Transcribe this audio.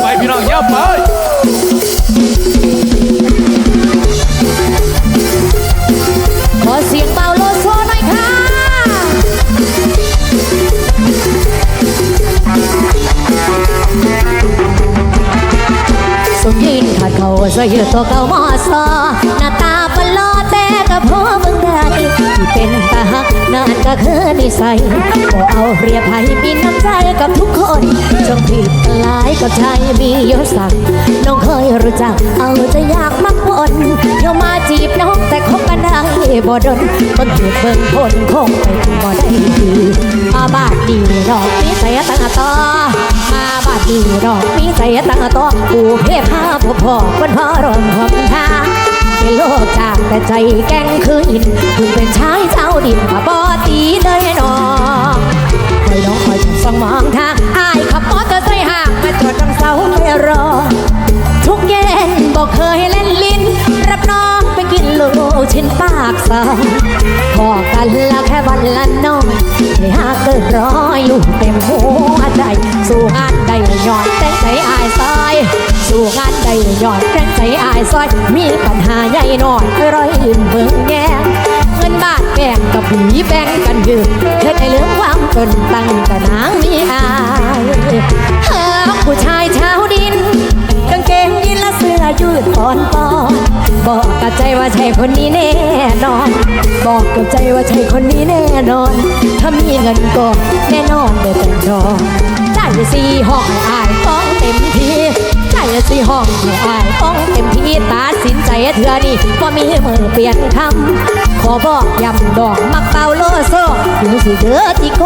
ไปพี่น้องเย้าไปขอเสียงเบาโลโซหน่อยค่ะสมยินขาดเขาใส่ตัวเก่ามอสอหน้าตาปลอแต่ก็พอมึงได้ ที่เป็นตาหักนั่นก็คือนิสัยก็เอาเรียบให้มีน้ำใจกับทุกคนจงผิดหลายกับชายมียศศักดิ์น้องเคยรู้จัก เอาจะอยากมักวนโยวมาจีบน้องแต่คบกันได้บ่ดนเบิ่งเหตุเบิ่งผลคงไปบ่ได้ดีมาบาดดีดอกมีใส่ตั้งต่อมาบาดดีดอกมีใส่ตั้งต่อกูเพพาพ่อพ่อคนพ่อรองหอมทางเป็น โลกจากแต่ใจแกงคืออินถึงเป็นชายเจ้าดินขับอตีเลยน้องคอยน้องคอยส่องมองทางอายขับมอเตอร์ไซค์ห่างมาจอดดังเสาไม่รอ ทุกเย็นบอกเคยเล่นลิ้น รับน้องไปกินลูกชิ้นปากซอยพอกันละแค่วันละน้อยให้หาเกินร้ออยู่เต็มหัวใจ สู้งานได้หย่อนแต่งใจอายซอย สู้งานได้หย่อนแต่งใจอายซอยมีปัญหาใส่ น่อยร้อยยืมเบิ่งแง่เงินบาทแบ่งกับผีแบ่งกันยืมเฮ็ดให้เหลืองความจนตั้งแต่นางมีอายหากผู้ชายชาวดินกางเกงยีนและเสื้อยืดปอนปอนบอกกับใจว่าใช่คนนี้แน่นอน บอกกับใจว่าใช่คนนี้แน่นอน ถ้ามีเงินก็แน่นอนได้แต่งรอได้สี่ห้องอายต้องเต็มที่ สี่ห้องให้อายต้องเต็มที่ตาสินใจเธอนี่ว่ามีมือเปลี่ยนคำขอบอกย้ำดอกมักเป่าโลโซถึงสิเดือที่โก